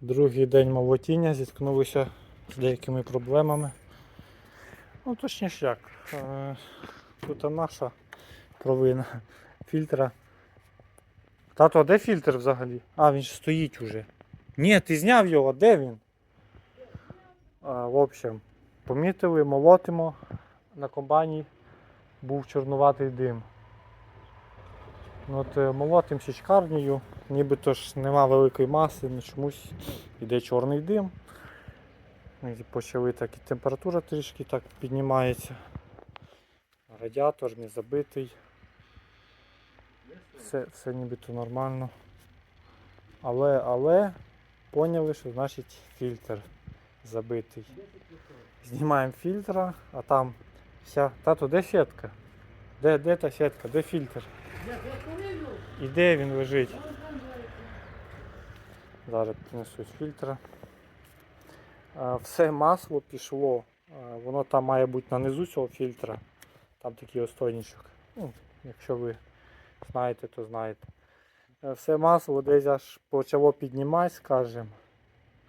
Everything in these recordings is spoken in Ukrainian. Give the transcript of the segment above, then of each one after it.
Другий день молотіння, зіткнулися з деякими проблемами. Ну, точніше як. е, Тут наша провина фільтра. Тато, а де фільтр взагалі? А, він ж стоїть уже. Ні, ти зняв його, де він? А, в общем, помітили, молотимо. На комбайні був чорнуватий дим. Ну, От е, молотим січкарнею, нібито ж нема великої маси, але чомусь йде чорний дим. І почали так і температура трішки так піднімається. Радіатор не забитий. Все, все нібито нормально. Але, але поняли, що значить фільтр забитий. Знімаємо фільтра, а там вся. Тато, де сітка? Де, де та сітка? Де фільтр? І де він лежить? Зараз принесу з фільтра. Все масло пішло. Воно там має бути на низу цього фільтра. Там такий остойничок. Ну, якщо ви знаєте, то знаєте. Е, Все масло десь аж почало піднімати, скажімо.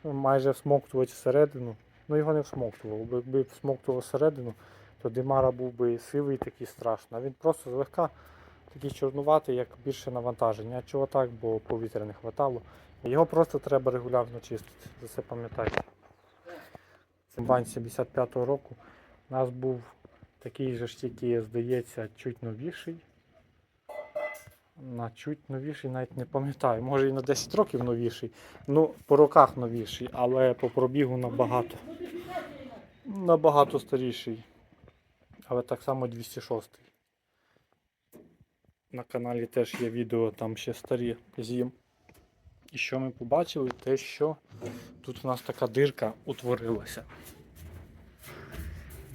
Майже всмоктувати всередину. Ну його не всмоктувало. Бо Якби всмоктувало всередину, то димара був би сивий такий страшний. А він просто злегка такий чорнуватий, як більше навантаження. А чого так, бо повітря не вистачало. Його просто треба регулярно чистити. За це пам'ятайте. Комбайн 75-го року. У нас був такий же ж тільки, здається, чуть новіший. На чуть новіший, навіть не пам'ятаю. Може і на 10 років новіший. Ну, по роках новіший, але по пробігу набагато. Набагато старіший. Але так само 206. На каналі теж є відео, там ще старі з'їм. І що ми побачили? Те, що тут у нас така дирка утворилася.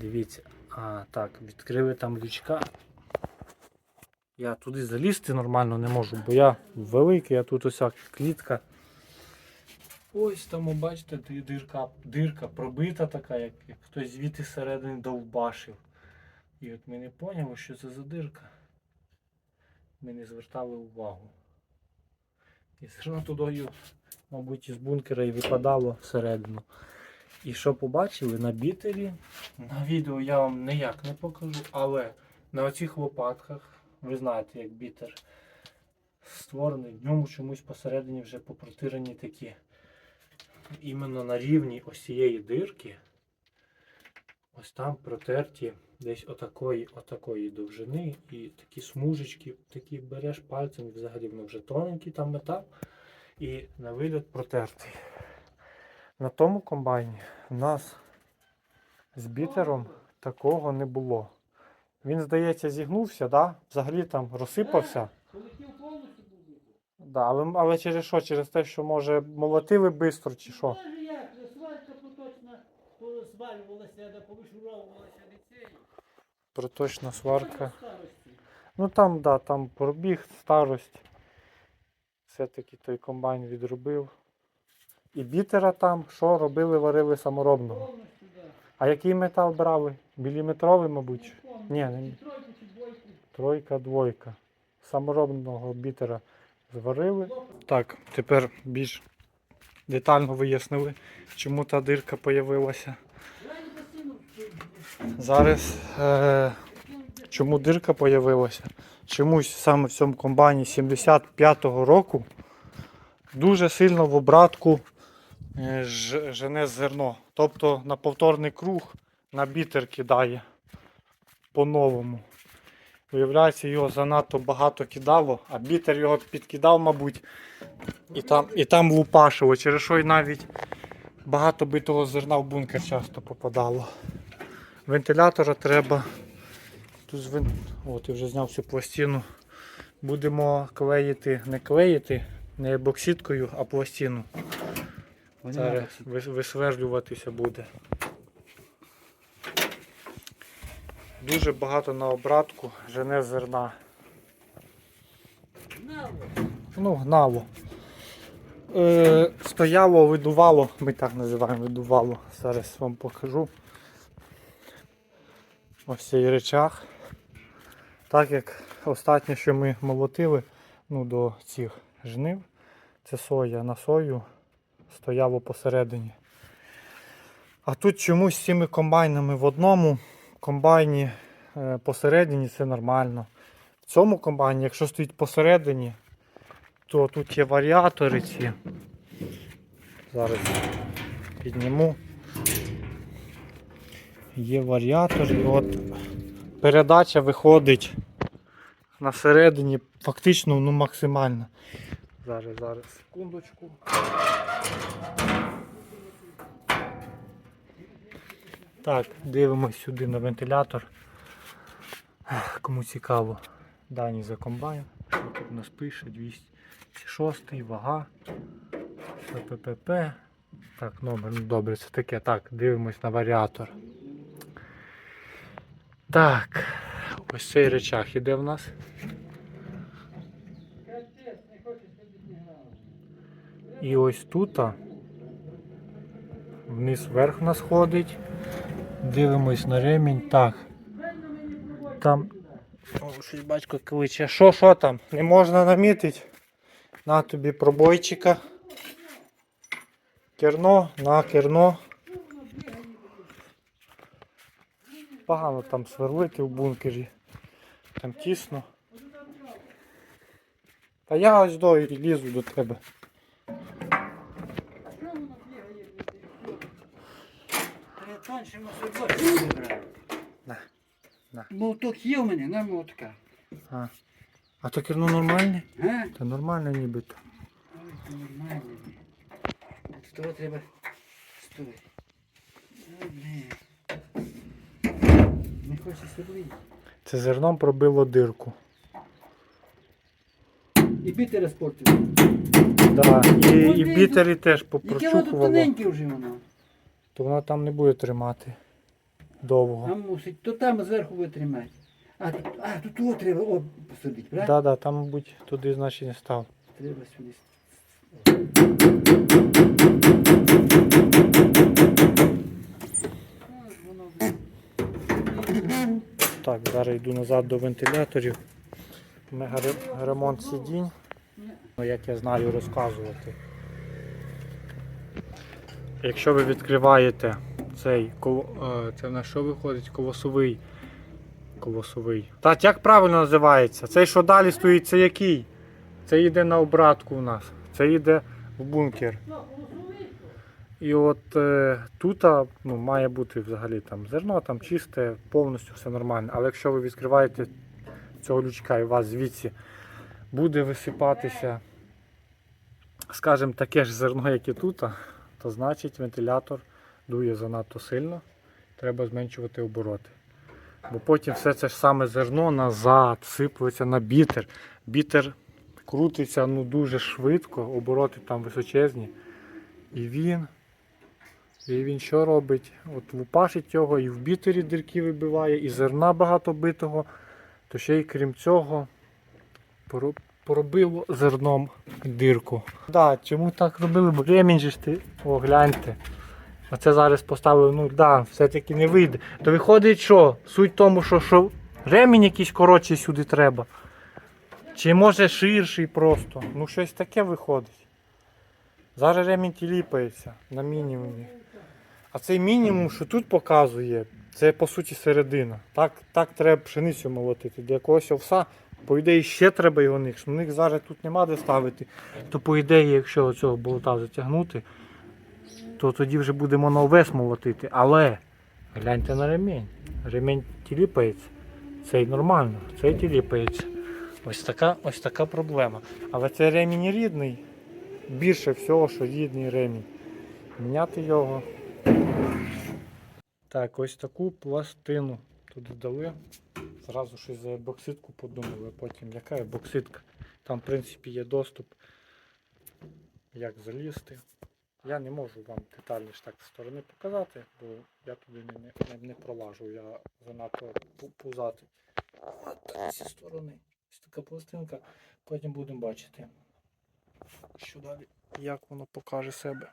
Дивіться. А, так, відкрили там лючка. Я туди залізти нормально не можу, бо я великий, а тут ось клітка. Ось там, бачите, дирка, дирка пробита така, як, як хтось звідти зсередини довбашив. І от ми не поняли, що це за дирка. Ми не звертали увагу. І зерно тудою, мабуть, із бункера і випадало всередину. І що побачили на бітері, на відео я вам ніяк не покажу, але на оцих лопатках, ви знаєте, як бітер створений, в ньому чомусь посередині вже попротирані такі. Іменно на рівні ось цієї дирки. Ось там протерті десь отакої, отакої довжини і такі смужечки, такі береш пальцем, і взагалі воно вже тоненький там метал. І на вигляд протертий. На тому комбайні в нас з бітером такого не було. Він, здається, зігнувся, да? взагалі там розсипався. Да, але, але через що? Через те, що може молотили швидко чи що? Може як, свалька поточна від цієї. Проточна сварка. Ну там, да, там пробіг, старость. Все-таки той комбайн відробив. І бітера там, що робили, варили саморобного. А який метал брали? Міліметровий, мабуть. Ні, не-. Тройка, двойка. Саморобного бітера зварили. Так, тепер більш детально вияснили, чому та дирка появилася. Зараз е, чому дирка появилася? Чомусь саме в цьому комбайні 75-го року дуже сильно в обратку е, жене зерно. Тобто на повторний круг на бітер кидає по-новому. Виявляється, його занадто багато кидало, а бітер його підкидав, мабуть, і там, і там лупашило, через що й навіть багато битого зерна в бункер часто попадало. Вентилятора треба. Тут з вен... От, я вже зняв всю пластину. Будемо клеїти, не клеїти, не боксіткою, а пластину. Зараз висверлюватися буде. Дуже багато на обратку жене зерна. Ну, гнало. Е, стояло, видувало, ми так називаємо видувало. Зараз вам покажу. Ось цей речах. Так як останнє, що ми молотили ну, до цих жнив, це соя на сою стояло посередині. А тут чомусь з цими комбайнами в одному комбайні е, посередині це нормально. В цьому комбайні, якщо стоїть посередині, то тут є варіатори ці. Зараз підніму. Є варіатор і от передача виходить на середині фактично ну, максимально. Зараз, зараз, секундочку. Так, дивимось сюди на вентилятор. Кому цікаво, дані за комбайн. Що тут у нас пише 206 вага. ППП. Так, номер, ну добре, це таке. Так, дивимось на варіатор. Так, ось цей речах іде в нас. І ось тут вниз вверх у нас ходить. Дивимось на ремінь. Так. Там. О, щось батько кличе. Що, що там? Не можна намітити? На тобі пробойчика. Керно, на керно. Погано там сверлити в бункері. Там тісно. Та я ось до і лізу до тебе. На, на. Молоток є у мене, на молотка. А. А то керно нормальне? А? Та нормально нібито. Ой, це нормально. От того треба. Стой. Не хоче. Це зерном пробило дирку. І біти розпортили. Да. І, і Ой, бітері теж Яке воно тут тоненьке вже воно. то вона там не буде тримати довго. А мусить, то там зверху буде тримати. А, тут- а тут о, треба о, посадити, Так, правильно? да, да, там, мабуть, туди значить не став. Треба сюди. Ось воно, блін. Так, зараз йду назад до вентиляторів. Мега ре- ремонт сидінь. Ну, як я знаю розказувати. Якщо ви відкриваєте цей е, це на що виходить? Колосовий. Колосовий. Так, як правильно називається? Цей, що далі стоїть, це який? Це йде на обратку у нас. Це йде в бункер. І от е, тут ну, має бути взагалі там зерно, там чисте, повністю все нормально. Але якщо ви відкриваєте цього лючка і у вас звідси буде висипатися, скажімо, таке ж зерно, як і тут, то значить вентилятор дує занадто сильно, треба зменшувати обороти. Бо потім все це ж саме зерно назад сиплеться на бітер. Бітер крутиться ну, дуже швидко, обороти там височезні. І він і він що робить? От лупашить його, і в бітері дірки вибиває, і зерна багато битого, то ще й крім цього поро- поробило зерном дирку. Да, чому так робили? Бо ремінь ж ти, о, гляньте. Оце зараз поставив, ну да, все-таки не вийде. То виходить, що? Суть в тому, що, що ремінь якийсь коротший сюди треба. Чи може ширший просто. Ну щось таке виходить. Зараз ремінь тіліпається на мінімумі. А цей мінімум, що тут показує, це по суті середина. Так, так треба пшеницю молотити. Для якогось овса, по ідеї, ще треба його нix. Ну них зараз тут нема де ставити. То по ідеї, якщо цього болота затягнути, то тоді вже будемо на овес молотити. Але гляньте на ремінь. Ремінь тіліпається. Цей нормально, цей тіліпається. Ось така, ось така проблема. Але це ремінь рідний. Більше всього, що рідний ремінь. Міняти його. Так, ось таку пластину туди дали. Зразу щось за бокситку подумали, потім яка є бокситка. Там, в принципі, є доступ, як залізти. Я не можу вам детальніше так з сторони показати, бо я туди не, не, не пролажу, я занадто пу- пузатий. Так, зі сторони. Ось така пластинка, потім будемо бачити. Що далі, як воно покаже себе.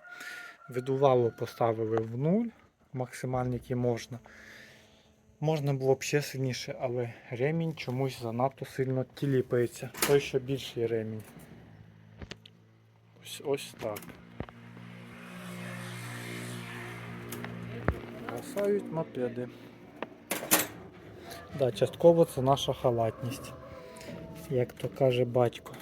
Видувало поставили в нуль, максимальні, які можна. Можна було б ще сильніше, але ремінь чомусь занадто сильно тіліпається. Той ще більший ремінь. Ось ось так. Бросають мопеди. Да, Частково це наша халатність, як то каже батько.